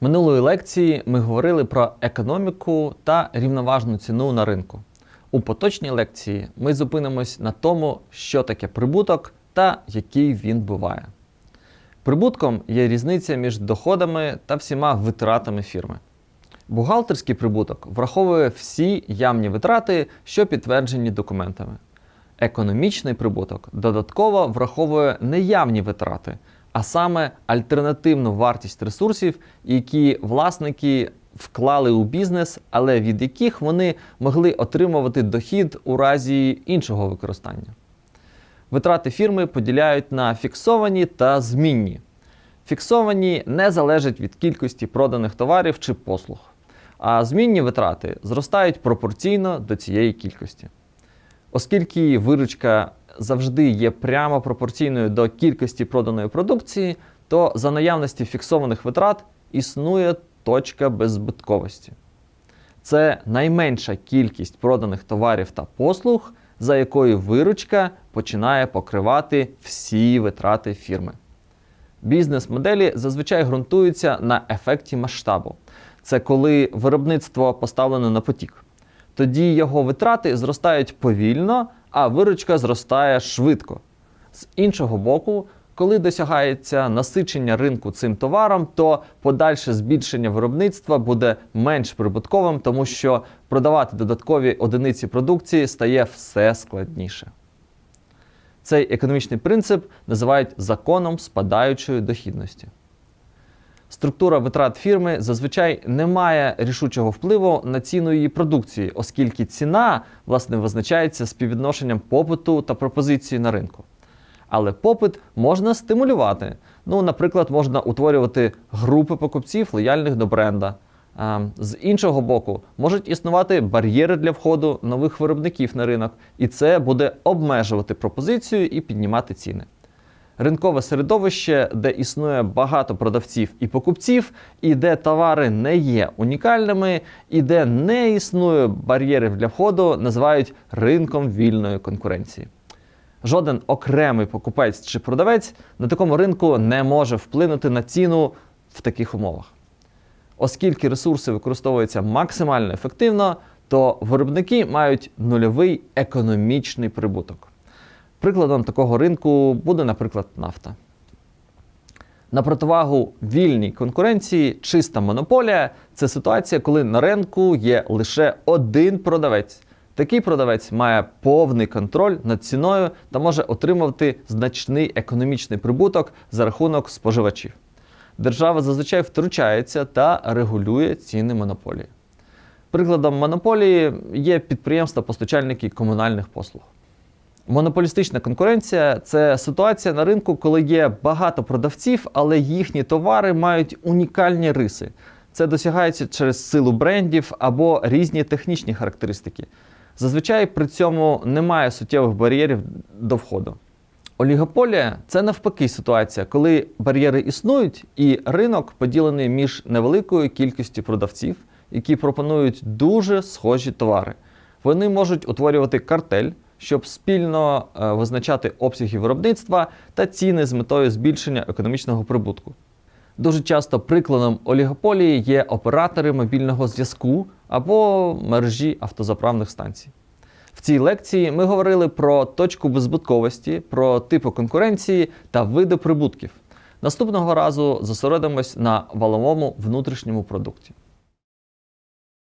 Минулої лекції ми говорили про економіку та рівноважну ціну на ринку. У поточній лекції ми зупинимось на тому, що таке прибуток та який він буває. Прибутком є різниця між доходами та всіма витратами фірми. Бухгалтерський прибуток враховує всі явні витрати, що підтверджені документами. Економічний прибуток додатково враховує неявні витрати, а саме альтернативну вартість ресурсів, які власники вклали у бізнес, але від яких вони могли отримувати дохід у разі іншого використання. Витрати фірми поділяють на фіксовані та змінні. Фіксовані не залежать від кількості проданих товарів чи послуг, а змінні витрати зростають пропорційно до цієї кількості. Оскільки виручка завжди є прямо пропорційною до кількості проданої продукції, то за наявності фіксованих витрат існує точка беззбитковості. Це найменша кількість проданих товарів та послуг, за якою виручка починає покривати всі витрати фірми. Бізнес-моделі зазвичай ґрунтуються на ефекті масштабу. Це коли виробництво поставлено на потік. Тоді його витрати зростають повільно, а виручка зростає швидко. З іншого боку, коли досягається насичення ринку цим товаром, то подальше збільшення виробництва буде менш прибутковим, тому що продавати додаткові одиниці продукції стає все складніше. Цей економічний принцип називають законом спадаючої дохідності. Структура витрат фірми зазвичай не має рішучого впливу на ціну її продукції, оскільки ціна власне визначається співвідношенням попиту та пропозиції на ринку. Але попит можна стимулювати. Ну, наприклад, можна утворювати групи покупців, лояльних до бренда. З іншого боку, можуть існувати бар'єри для входу нових виробників на ринок, і це буде обмежувати пропозицію і піднімати ціни. Ринкове середовище, де існує багато продавців і покупців, і де товари не є унікальними, і де не існує бар'єрів для входу, називають ринком вільної конкуренції. Жоден окремий покупець чи продавець на такому ринку не може вплинути на ціну в таких умовах. Оскільки ресурси використовуються максимально ефективно, то виробники мають нульовий економічний прибуток. Прикладом такого ринку буде, наприклад, нафта. На противагу вільній конкуренції, чиста монополія це ситуація, коли на ринку є лише один продавець. Такий продавець має повний контроль над ціною та може отримувати значний економічний прибуток за рахунок споживачів. Держава зазвичай втручається та регулює ціни монополії. Прикладом монополії є підприємства-постачальники комунальних послуг. Монополістична конкуренція це ситуація на ринку, коли є багато продавців, але їхні товари мають унікальні риси. Це досягається через силу брендів або різні технічні характеристики. Зазвичай при цьому немає суттєвих бар'єрів до входу. Олігополія це навпаки ситуація, коли бар'єри існують, і ринок поділений між невеликою кількістю продавців, які пропонують дуже схожі товари. Вони можуть утворювати картель, щоб спільно е, визначати обсяги виробництва та ціни з метою збільшення економічного прибутку. Дуже часто прикладом олігополії є оператори мобільного зв'язку або мережі автозаправних станцій. В цій лекції ми говорили про точку беззбитковості, про типи конкуренції та види прибутків. Наступного разу зосередимось на валовому внутрішньому продукті.